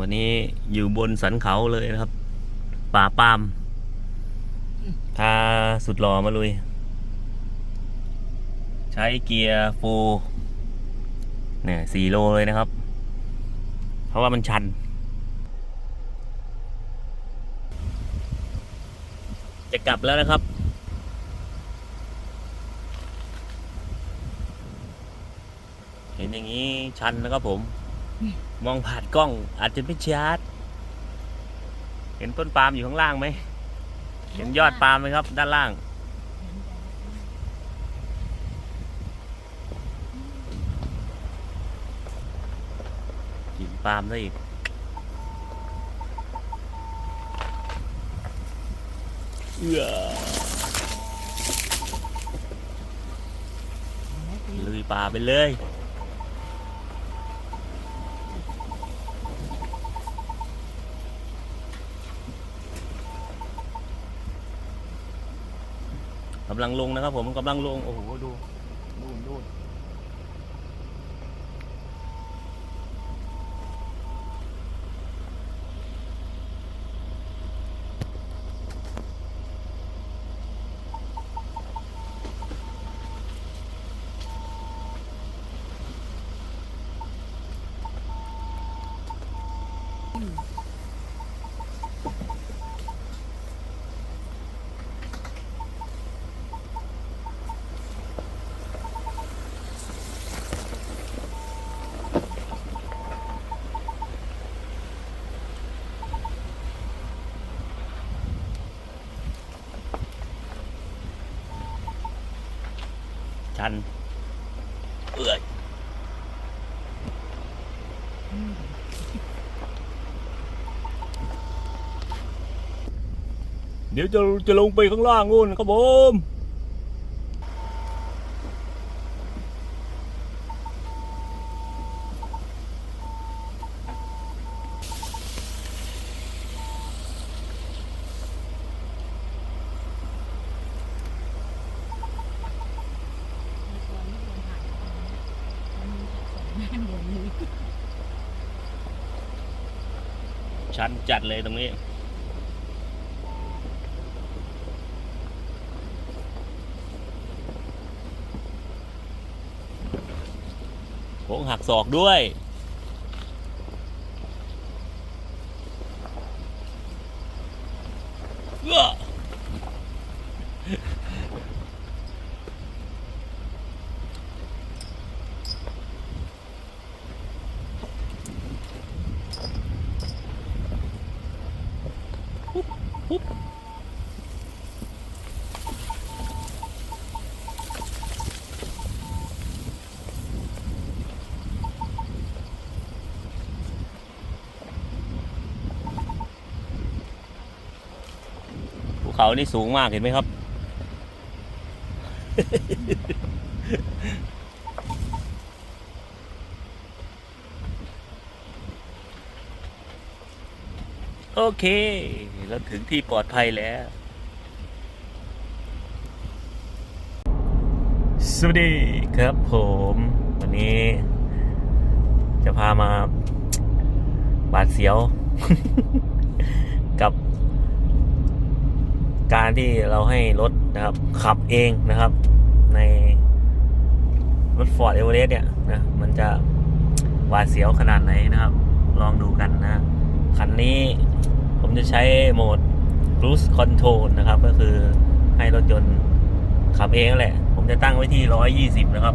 วันนี้อยู่บนสันเขาเลยนะครับ ป่าปามพาสุดหล่อมาลุย ใช้เกียร์โฟร์เนี่ยสี่โลเลยนะครับ เพราะว่ามันชัน จะกลับแล้วนะครับเห็นอย่างนี้ชันนะครับผม มองผ่านกล้องอาจจะไม่ชัดเห็นต้นปาล์มอยู่ข้างล่างไหม เห็นยอดปาล์มไหมครับ ด้านล่าง กินปาล์มได้อีก เอื้อลุยป่าไปเลย กำลังลงนะครับผมกำลังลง โอ้โห ดูดูดู ชันเอื่อยเดี๋ยวจะจะลงไปข้างล่างนู่นครับผม ชันจัดเลยตรงนี้ โค้งหักศอกด้วย เออ เขานี่สูงมากเห็นไหมครับ โอเค เราถึงที่ปลอดภัยแล้ว สวัสดีครับผม วันนี้ จะพามา บาดเสียว กับ การที่เราให้รถนะครับ ขับเองนะครับ ในรถ Ford e v e r e s t เนี่ยนะมันจะหวาดเสียวขนาดไหนนะครับ ลองดูกันนะคันนี้ผมจะใช้โหมด cruise control นะครับ ก็คือให้รถยนต์ขับเองแหละ ผมจะตั้งไว้ที่ 120 นะครับ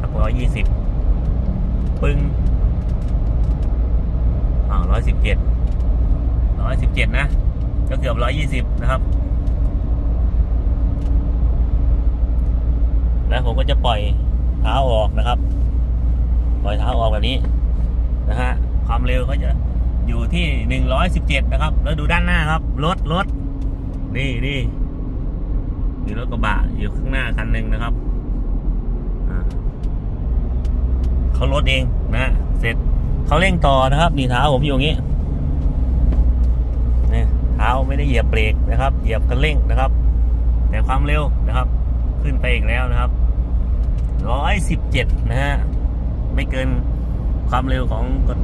ขับ120 ปึ้งอ้าว117 117 นะ ก็เกือบ120นะครับ แล้วผมก็จะปล่อยเท้าออกนะครับ ปล่อยเท้าออกแบบนี้นะฮะความเร็วเขาจะอยู่ที่117นะครับ แล้วดูด้านหน้าครับรถรถนี่นี่มีรถกระบะอยู่ข้างหน้าคันหนึ่งนะครับเขารถเองนะ เสร็จเขาเร่งต่อนะครับ นี่เท้าผมอยู่อย่างนี้ เท้าไม่ได้เหยียบเบรกนะครับ เหยียบคันเร่งนะครับ แต่ความเร็วนะครับ ขึ้นไปอีกแล้วนะครับร้อยสิบเจ็ดนะฮะไม่เกินความเร็วของกฎ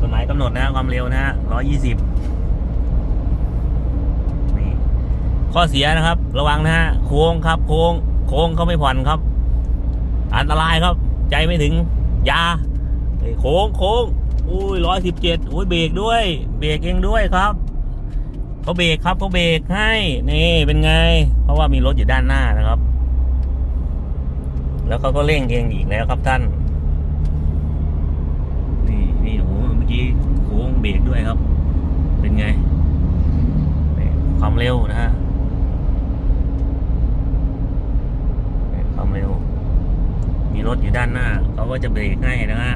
กฎหมายกำหนดนะความเร็วนะฮะร้อยยี่สิบนี่ข้อเสียนะครับ ระวังนะฮะโค้งครับ โค้ง โค้งเขาไม่ผ่อนครับ อันตรายครับ ใจไม่ถึงยาโค้งโค้งอุ้ยร้อยสิบเจ็ดอุ้ยเบรกด้วย เบรกเองด้วยครับ เขาเบรกครับเขาเบรกให้ นี่เป็นไง เพราะว่ามีรถอยู่ด้านหน้านะครับ แล้วเขาก็เร่งเองอีกแล้วครับท่าน นี่นี่โอ้โหเมื่อกี้โค้งเบรกด้วยครับ เป็นไง ความเร็วนะฮะความเร็ว มีรถอยู่ด้านหน้าเขาก็จะเบรกให้นะฮะ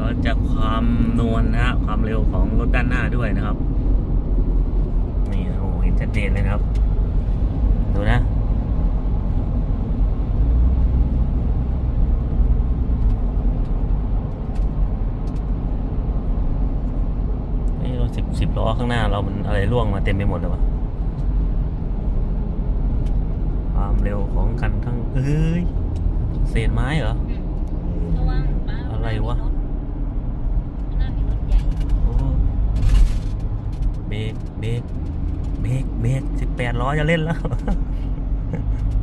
ก็จะความนวลนะฮะความเร็วของรถด้านหน้าด้วยนะครับ นี่โอ้โหเห็นชัดเจนเลยนะครับ ดูนะนี่รถสิบสิบล้อข้างหน้าเรามันอะไรร่วงมาเต็มไปหมดเลยวะความเร็วของกันทั้งเอ้ยเศษไม้เหรอ ระวังป้าอะไรวะข้างหน้ามีรถใหญ่ โอ้ เบกเบกเบกเบกสิบแปดล้อจะเล่นแล้ว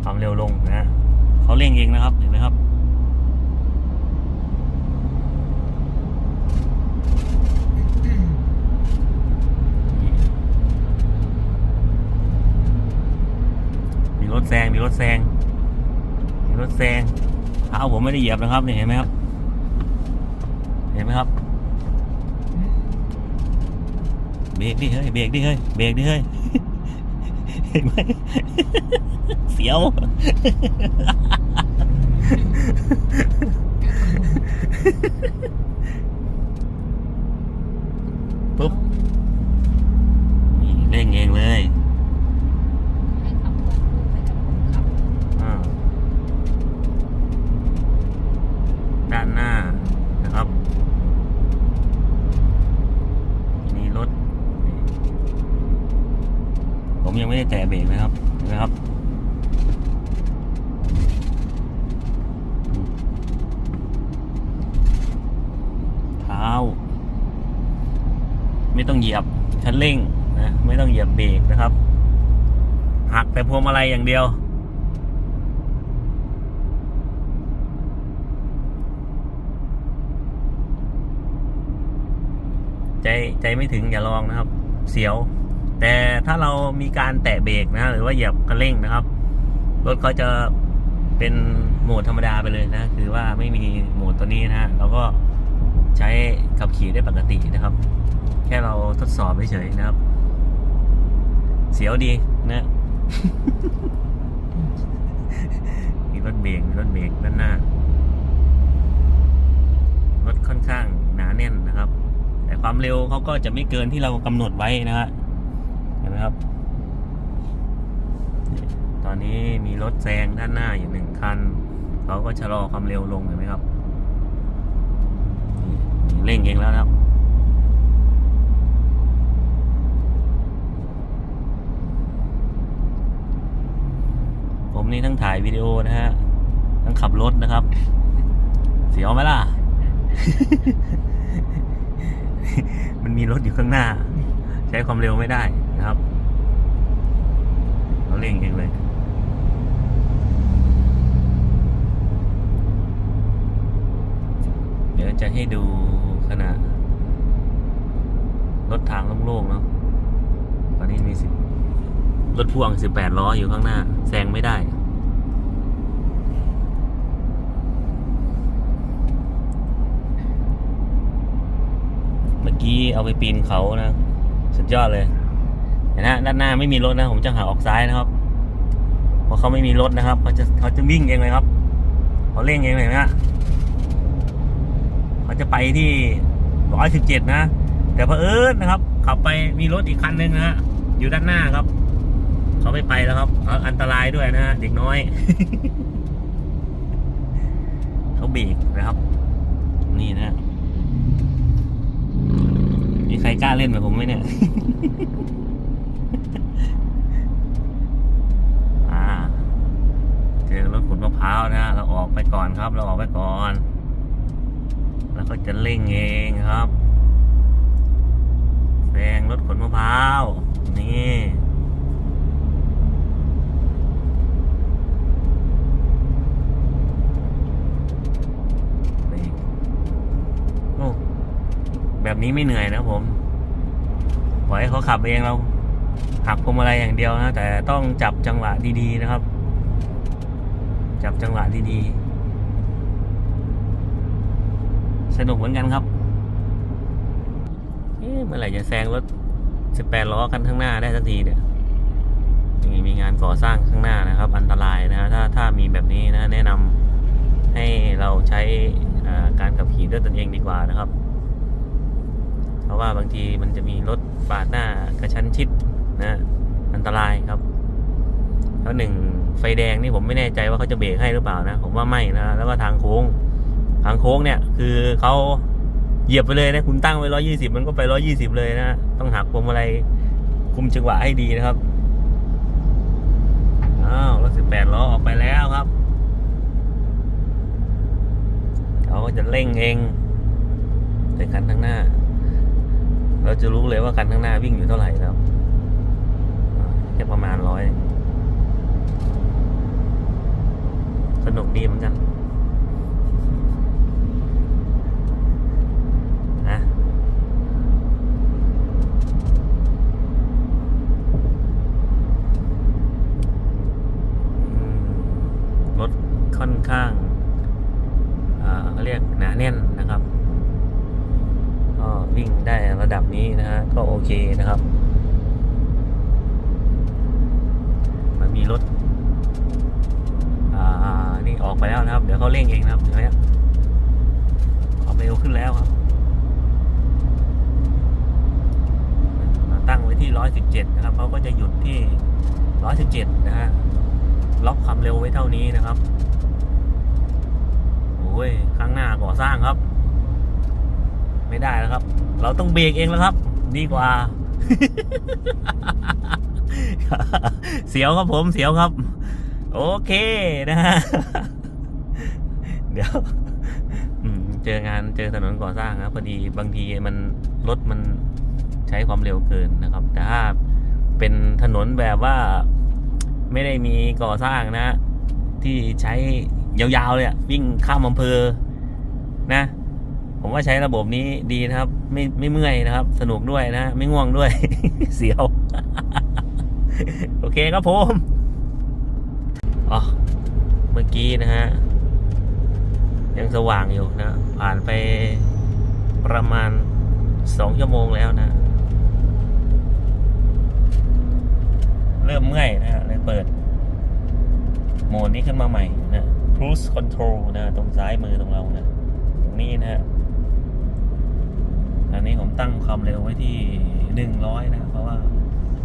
ความเร็วลงนะฮะเขาเร่งเองนะครับ เห็นไหมครับมีรถแซง มีรถแซง มีรถแซงเท้าผมไม่ได้เหยียบนะครับ นี่เห็นไหมครับ เห็นไหมครับ เบรกดิเฮ้ยเบรกดิเฮ้ยเบรกดิเฮ้ยเห็นไหมเสียวปุ๊บ นี่เร่งเองเลย ให้ขับควบคู่ไปกับคนขับ อ่าด้านหน้านะครับ มีรถ ผมยังไม่ได้แตะเบรกนะครับเห็นะครับ เท้า ไม่ต้องเหยียบคันเร่งนะไม่ต้องเหยียบเบรกนะครับ หักแต่พวงมาลัยอย่างเดียวใจใจไม่ถึงอย่าลองนะครับ เสียว แต่ถ้าเรามีการแตะเบรกนะ หรือว่าเหยียบคันเร่งนะครับ รถเขาจะเป็นโหมดธรรมดาไปเลยนะ คือว่าไม่มีโหมดตัวนี้นะเราก็ใช้ขับขี่ได้ปกตินะครับ แค่เราทดสอบเฉยๆนะครับ เสียวดีนะมีรถเบรกมีรถเบรกด้านหน้ารถค่อนข้างหนาแน่นนะครับ แต่ความเร็วเขาก็จะไม่เกินที่เรากำหนดไว้นะฮะ ห็นไหมครับ ตอนนี้มีรถแซงด้านหน้าอยู่หนึ่งคัน เขาก็ชะลอความเร็วลงเห็นไหมครับเร่งเองแล้วนะครับ ผมนี่ทั้งถ่ายวิดีโอนะฮะ ทั้งขับรถนะครับ เสียวไหมล่ะ มันมีรถอยู่ข้างหน้า ใช้ความเร็วไม่ได้ นะครับเราเร่งเองเลยเดี๋ยวจะให้ดูขณะรถทางโล่งๆเนาะตอนนี้มีสิรถพ่วงสิบแปดล้ออยู่ข้างหน้า แซงไม่ได้ เมื่อกี้เอาไปปีนเขานะ สุดยอดเลย นนะด้านหน้าไม่มีรถนะ ผมจะหาออกซ้ายนะครับเพราะเขาไม่มีรถนะครับเขาจะเขาจะวิ่งเองเลยครับเขาเร่งเองเลยนะเขาจะไปที่ร้อยสิบเจ็ดนะ แต่เพอเอิญนะครับ ขับไปมีรถอีกคันหนึ่งนะฮะอยู่ด้านหน้าครับเขาไม่ไปแล้วครับเขาอันตรายด้วยนะฮะเด็กน้อยเขาเบรกนะครับ นี่นะมีใครกล้าเล่นแบบผมไหมเนี่ย เจอรถขนมะพร้าวนะเราออกไปก่อนครับ เราออกไปก่อน แล้วก็จะเร่งเองครับแซงรถขนมะพร้าวนี่นี่โอ้แบบนี้ไม่เหนื่อยนะผม ปล่อยให้เขาขับเองเรา หักพวงมาลัยอย่างเดียวนะ แต่ต้องจับจังหวะดีๆนะครับ จับจังหวะดีๆ สนุกเหมือนกันครับเอ๊ะเมื่อไหร่จะแซงรถ18ล้อกันข้างหน้าได้สักทีเนี่ยนี่มีงานก่อสร้างข้างหน้านะครับ อันตรายนะถ้าถ้ามีแบบนี้นะแนะนำให้เราใช้การขับขี่ด้วยตนเองดีกว่านะครับ เพราะว่าบางทีมันจะมีรถปาดหน้ากระชั้นชิด นะอันตรายครับแล้วหนึ่งไฟแดงนี่ผมไม่แน่ใจว่าเขาจะเบรกให้หรือเปล่านะ ผมว่าไม่นะแล้วก็ทางโค้ง ทางโค้งเนี่ยคือเขาเหยียบไปเลยนะคุณตั้งไว้ร้อยี่สิบมันก็ไปร้อยี่สิบเลยนะต้องหักพวงมาลัยคุมจังหวะให้ดีนะครับอ้าวรถสิบแปดล้อออกไปแล้วครับเขาก็จะเร่งเองในคันข้างหน้า เราจะรู้เลยว่าคันข้างหน้าวิ่งอยู่เท่าไหร่แล้ว แค่ประมาณร้อยสนุกดีเหมือนกันนะรถค่อนข้างเขาเรียกหนาแน่นนะครับ ก็วิ่งได้ระดับนี้นะฮะก็โอเคนะครับ มันมี รถ อ่า นี่ออกไปแล้วนะครับ เดี๋ยวเขาเร่งเองนะครับเห็นไหมความเร็วขึ้นแล้วครับ มาตั้งไว้ที่ร้อยสิบเจ็ดนะครับเขาก็จะหยุดที่ร้อยสิบเจ็ดนะฮะ ล็อกความเร็วไว้เท่านี้นะครับโอ้ย ข้างหน้าก่อสร้างครับ ไม่ได้แล้วครับ เราต้องเบรกเองแล้วครับ ดีกว่า เสียวครับผมเสียวครับ โอเคนะฮะเดี๋ยวเจองานเจอถนนก่อสร้างครับพอดีบางทีมันรถมันใช้ความเร็วเกินนะครับ แต่ถ้าเป็นถนนแบบว่าไม่ได้มีก่อสร้างนะ ที่ใช้ยาวๆเลยอะวิ่งข้ามอำเภอนะ ผมว่าใช้ระบบนี้ดีนะครับ ไม่ไม่เมื่อยนะครับ สนุกด้วยนะ ไม่ง่วงด้วย เสียว โอเคครับผมอ๋อเมื่อกี้นะฮะ ยังสว่างอยู่นะ ผ่านไปประมาณสองชั่วโมงแล้วนะ เริ่มเมื่อยนะฮะเลยเปิด โหมดนี้ขึ้นมาใหม่นะ cruise control นะ ตรงซ้ายมือตรงเรานะ ตรงนี้นะฮะอันนี้ผมตั้งความเร็วไว้ที่หนึ่งร้อยนะ เพราะว่า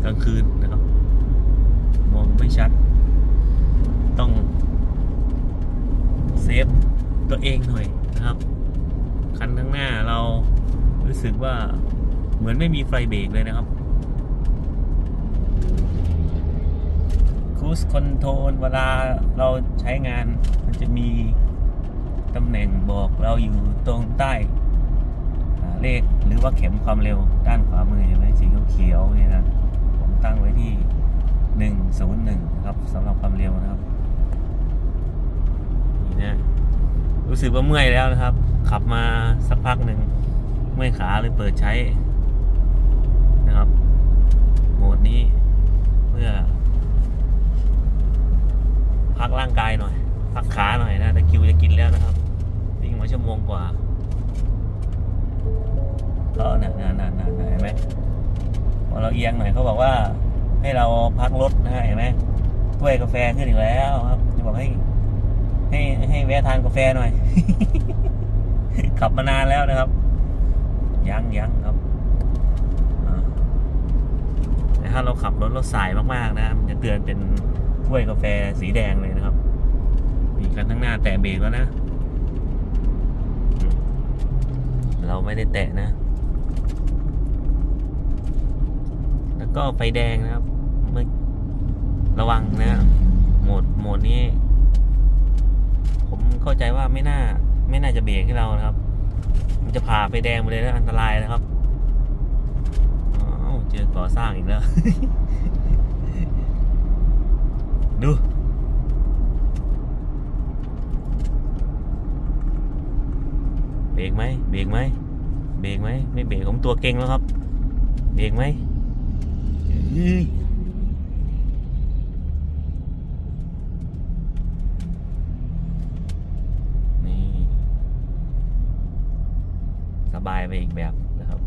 กลางคืนนะ มองไม่ชัด ต้องเซฟตัวเองหน่อยนะครับ คันข้างหน้าเรารู้สึกว่าเหมือนไม่มีไฟเบรกเลยนะครับ Cruise Control เวลาเราใช้งานมันจะมีตำแหน่งบอกเราอยู่ตรงใต้เลขหรือว่าเข็มความเร็วด้านขวามือเห็นไหมสีเขียวๆเนี่ยนะ ผมตั้งไว้ที่ หนึ่งศูนย์หนึ่งนะครับสำหรับความเร็วนะครับนี่นะรู้สึกว่าเมื่อยแล้วนะครับ ขับมาสักพักหนึ่งเมื่อยขาเลยเปิดใช้นะครับ โหมดนี้เพื่อ พักร่างกายหน่อย พักขาหน่อยนะตะคิวจะกินแล้วนะครับวิ่งมาชั่วโมงกว่าก็น่ะน่ะน่ะน่ะน่ะเห็นไหมพอเราเอียงหน่อยเขาบอกว่า ให้เราพักรถนะฮะเห็นไหมถ้วยกาแฟขึ้นอีกแล้วครับจะบอกให้ ให้ให้แวะทานกาแฟหน่อย ขับมานานแล้วนะครับ ยังยังครับแต่ถ้าเราขับรถรถสายมากๆนะมันจะเตือนเป็นถ้วยกาแฟสีแดงเลยนะครับ มีคันข้งหน้าแตะเบรกแล้วนะ เราไม่ได้แตะนะ แล้ว ก็ไฟแดงนะครับเมื่อระวังนะโหมดโหมดนี้ ผมเข้าใจว่าไม่น่า ไม่น่าจะเบรกให้เรานะครับ มันจะผ่าไฟแดงมาเลยนะอันตรายนะครับเจอก่อสร้างอีกแล้ว ดูเบรกไหมเบรกไหมเบรกไหมไม่เบรกผมตัวเก่งแล้วครับ เบรกไหม นี่สบายไปอีกแบบนะครับ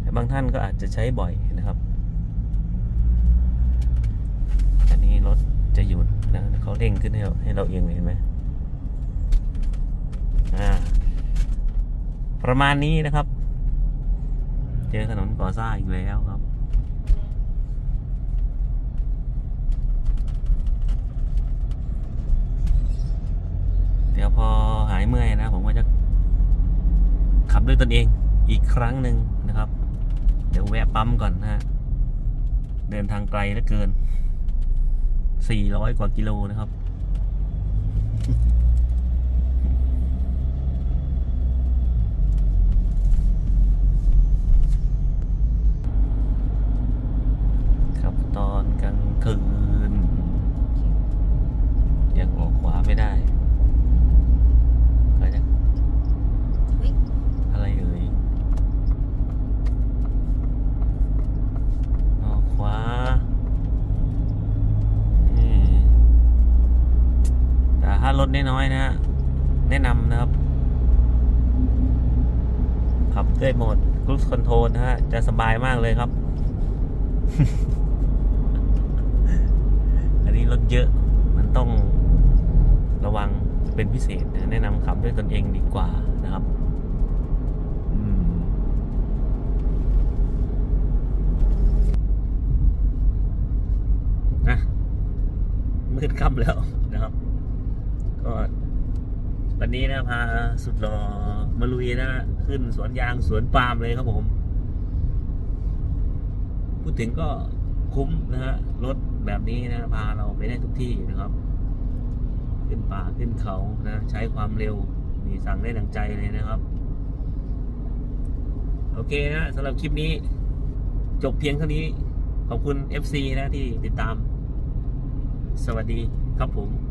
แต่บางท่านก็อาจจะใช้บ่อยนะครับอันนี้รถจะหยุดนะเขาเร่งขึ้นให้เราให้เราเองเห็นไหมอ่า ประมาณนี้นะครับ เจอถนนก่อสร้างอีกแล้วครับ เดี๋ยวพอหายเมื่อยนะ ผมก็จะขับด้วยตนเองอีกครั้งหนึ่งนะครับ เดี๋ยวแวะปั๊มก่อนนะฮะ เดินทางไกลเหลือเกิน 400 กว่ากิโลนะครับ ครับตอนกลางคืน ยังออกขวาไม่ได้ ก็จะ อุ๊ย อะไรเอ่ยออกขวานี่แต่ถ้ารถ น้อยนะฮะแนะนำนะครับ ขับด้วยโหมด cruise control นะฮะ จะสบายมากเลยครับ อันนี้รถเยอะมันต้องระวังเป็นพิเศษนะ แนะนำขับด้วยตนเองดีกว่านะครับมนะมืดค่ำแล้ว วันนี้นะพาสุดหล่อมาลุยนะขึ้นสวนยางสวนปาล์มเลยครับผม พูดถึงก็คุ้มนะฮะรถแบบนี้นะพาเราไปได้ทุกที่นะครับ ขึ้นป่าขึ้นเขานะใช้ความเร็วมีสั่งได้ดังใจเลยนะครับ โอเคนะสำหรับคลิปนี้ จบเพียงเท่านี้ ขอบคุณ FC นะที่ติดตาม สวัสดีครับผม